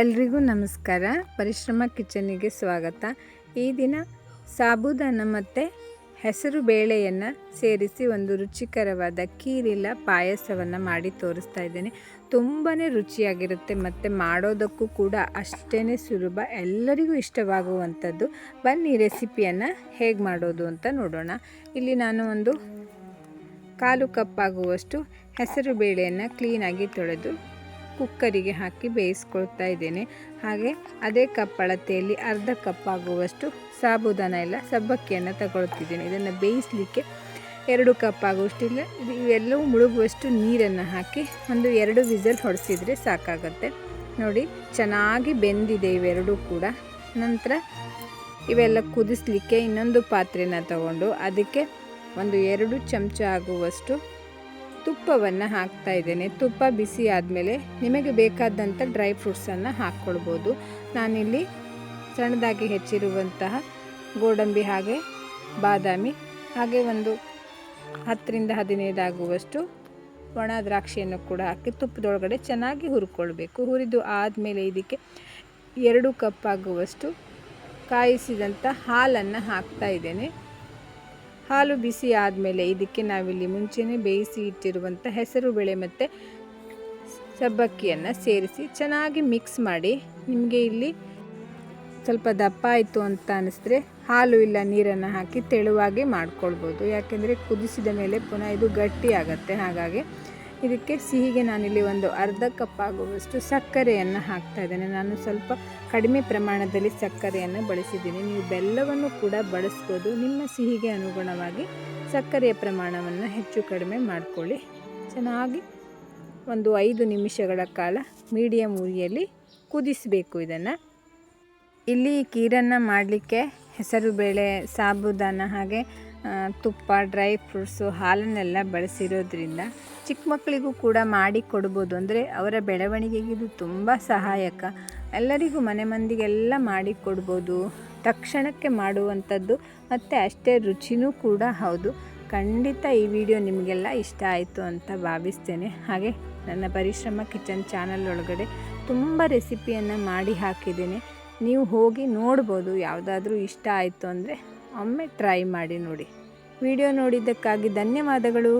ಎಲ್ರಿಗೂ ನಮಸ್ಕಾರ. ಪರಿಶ್ರಮ ಕಿಚನಿಗೆ ಸ್ವಾಗತ. ಈ ದಿನ ಸಾಬುದಾನ ಮತ್ತು ಹೆಸರು ಬೇಳೆಯನ್ನು ಸೇರಿಸಿ ಒಂದು ರುಚಿಕರವಾದ ಕೀರಿಲ್ಲ ಪಾಯಸವನ್ನು ಮಾಡಿ ತೋರಿಸ್ತಾ ಇದ್ದೇನೆ. ತುಂಬಾ ರುಚಿಯಾಗಿರುತ್ತೆ ಮತ್ತು ಮಾಡೋದಕ್ಕೂ ಕೂಡ ಅಷ್ಟೇ ಸುಲಭ. ಎಲ್ಲರಿಗೂ ಇಷ್ಟವಾಗುವಂಥದ್ದು. ಬನ್ನಿ ರೆಸಿಪಿಯನ್ನು ಹೇಗೆ ಮಾಡೋದು ಅಂತ ನೋಡೋಣ. ಇಲ್ಲಿ ನಾನು ಒಂದು ಕಾಲು ಕಪ್ಪಾಗುವಷ್ಟು ಹೆಸರು ಬೇಳೆಯನ್ನು ಕ್ಲೀನಾಗಿ ತೊಳೆದು ಕುಕ್ಕರಿಗೆ ಹಾಕಿ ಬೇಯಿಸ್ಕೊಳ್ತಾ ಇದ್ದೇನೆ. ಹಾಗೆ ಅದೇ ಕಪ್ ಅಳತೆಯಲ್ಲಿ ಅರ್ಧ ಕಪ್ ಆಗುವಷ್ಟು ಸಾಬುದಾನ ಎಲ್ಲ ಸಬ್ಬಕ್ಕಿಯನ್ನು ತಗೊಳ್ತಿದ್ದೇನೆ. ಇದನ್ನು ಬೇಯಿಸಲಿಕ್ಕೆ ಎರಡು ಕಪ್ ಆಗುವಷ್ಟು ಇಲ್ಲ ಇದು ಇವೆಲ್ಲವೂ ಮುಳುಗುವಷ್ಟು ನೀರನ್ನು ಹಾಕಿ ಒಂದು ಎರಡು ವಿಸಲ್ ಹೊಡೆಸಿದರೆ ಸಾಕಾಗುತ್ತೆ. ನೋಡಿ, ಚೆನ್ನಾಗಿ ಬೆಂದಿದೆ ಇವೆರಡೂ ಕೂಡ. ನಂತರ ಇವೆಲ್ಲ ಕುದಿಸ್ಲಿಕ್ಕೆ ಇನ್ನೊಂದು ಪಾತ್ರೆನ ತಗೊಂಡು ಅದಕ್ಕೆ ಒಂದು ಎರಡು ಚಮಚ ಆಗುವಷ್ಟು ತುಪ್ಪವನ್ನು ಹಾಕ್ತಾ ಇದ್ದೇನೆ. ತುಪ್ಪ ಬಿಸಿ ಆದಮೇಲೆ ನಿಮಗೆ ಬೇಕಾದಂಥ ಡ್ರೈ ಫ್ರೂಟ್ಸನ್ನು ಹಾಕ್ಕೊಳ್ಬೋದು. ನಾನಿಲ್ಲಿ ಸಣ್ಣದಾಗಿ ಹೆಚ್ಚಿರುವಂತಹ ಗೋಡಂಬಿ ಹಾಗೆ ಬಾದಾಮಿ ಹಾಗೆ ಒಂದು ಹತ್ತರಿಂದ ಹದಿನೈದು ಆಗುವಷ್ಟು ಒಣ ದ್ರಾಕ್ಷಿಯನ್ನು ಕೂಡ ಹಾಕಿ ತುಪ್ಪದೊಳಗಡೆ ಚೆನ್ನಾಗಿ ಹುರ್ಕೊಳ್ಬೇಕು. ಹುರಿದು ಆದಮೇಲೆ ಇದಕ್ಕೆ ಎರಡು ಕಪ್ ಆಗುವಷ್ಟು ಕಾಯಿಸಿದಂಥ ಹಾಲನ್ನು ಹಾಕ್ತಾ ಇದ್ದೇನೆ. ಹಾಲು ಬಿಸಿ ಆದಮೇಲೆ ಇದಕ್ಕೆ ನಾವಿಲ್ಲಿ ಮುಂಚೆನೇ ಬೇಯಿಸಿ ಇಟ್ಟಿರುವಂಥ ಹೆಸರು, ಬೇಳೆ ಮತ್ತು ಸಬ್ಬಕ್ಕಿಯನ್ನು ಸೇರಿಸಿ ಚೆನ್ನಾಗಿ ಮಿಕ್ಸ್ ಮಾಡಿ ನಿಮಗೆ ಇಲ್ಲಿ ಸ್ವಲ್ಪ ದಪ್ಪ ಆಯಿತು ಅಂತ ಅನ್ನಿಸಿದ್ರೆ ಹಾಲು ಇಲ್ಲ ನೀರನ್ನು ಹಾಕಿ ತೆಳುವಾಗಿ ಮಾಡ್ಕೊಳ್ಬೋದು. ಯಾಕೆಂದರೆ ಕುದಿಸಿದ ಮೇಲೆ ಪುನಃ ಇದು ಗಟ್ಟಿ ಆಗುತ್ತೆ ಹಾಗಾಗಿ ಇದಕ್ಕೆ ಸಿಹಿಗೆ ನಾನಿಲ್ಲಿ ಒಂದು ಅರ್ಧ ಕಪ್ ಆಗುವಷ್ಟು ಸಕ್ಕರೆಯನ್ನು ಹಾಕ್ತಾ ಇದ್ದೇನೆ. ನಾನು ಸ್ವಲ್ಪ ಕಡಿಮೆ ಪ್ರಮಾಣದಲ್ಲಿ ಸಕ್ಕರೆಯನ್ನು ಬಳಸಿದ್ದೀನಿ. ನೀವು ಬೆಲ್ಲವನ್ನು ಕೂಡ ಬಳಸ್ಬೋದು. ನಿಮ್ಮ ಸಿಹಿಗೆ ಅನುಗುಣವಾಗಿ ಸಕ್ಕರೆಯ ಪ್ರಮಾಣವನ್ನು ಹೆಚ್ಚು ಕಡಿಮೆ ಮಾಡಿಕೊಳ್ಳಿ. ಚೆನ್ನಾಗಿ ಒಂದು ಐದು ನಿಮಿಷಗಳ ಕಾಲ ಮೀಡಿಯಮ್ ಉರಿಯಲ್ಲಿ ಕುದಿಸಬೇಕು ಇದನ್ನು. ಇಲ್ಲಿ ಕೀರನ್ನು ಮಾಡಲಿಕ್ಕೆ ಹೆಸರುಬೇಳೆ ಸಾಬುದಾನ ಹಾಗೆ ತುಪ್ಪ ಡ್ರೈ ಫ್ರೂಟ್ಸು ಹಾಲನ್ನೆಲ್ಲ ಬಳಸಿರೋದ್ರಿಂದ ಚಿಕ್ಕ ಮಕ್ಕಳಿಗೂ ಕೂಡ ಮಾಡಿ ಕೊಡ್ಬೋದು. ಅಂದರೆ ಅವರ ಬೆಳವಣಿಗೆಗೆ ಇದು ತುಂಬ ಸಹಾಯಕ. ಎಲ್ಲರಿಗೂ ಮನೆ ಮಂದಿಗೆಲ್ಲ ಮಾಡಿ ಕೊಡ್ಬೋದು. ತಕ್ಷಣಕ್ಕೆ ಮಾಡುವಂಥದ್ದು ಮತ್ತು ಅಷ್ಟೇ ರುಚಿನೂ ಕೂಡ ಹೌದು. ಖಂಡಿತ ಈ ವಿಡಿಯೋ ನಿಮಗೆಲ್ಲ ಇಷ್ಟ ಆಯಿತು ಅಂತ ಭಾವಿಸ್ತೇನೆ. ಹಾಗೆ ನನ್ನ ಪರಿಶ್ರಮ ಕಿಚನ್ ಚಾನಲ್ ಒಳಗಡೆ ತುಂಬ ರೆಸಿಪಿಯನ್ನು ಮಾಡಿ ಹಾಕಿದ್ದೇನೆ. ನೀವು ಹೋಗಿ ನೋಡ್ಬೋದು ಯಾವುದಾದ್ರೂ ಇಷ್ಟ ಆಯಿತು ಅಂದರೆ ಒಮ್ಮೆ ಟ್ರೈ ಮಾಡಿ ನೋಡಿ. ವಿಡಿಯೋ ನೋಡಿದ್ದಕ್ಕಾಗಿ ಧನ್ಯವಾದಗಳು.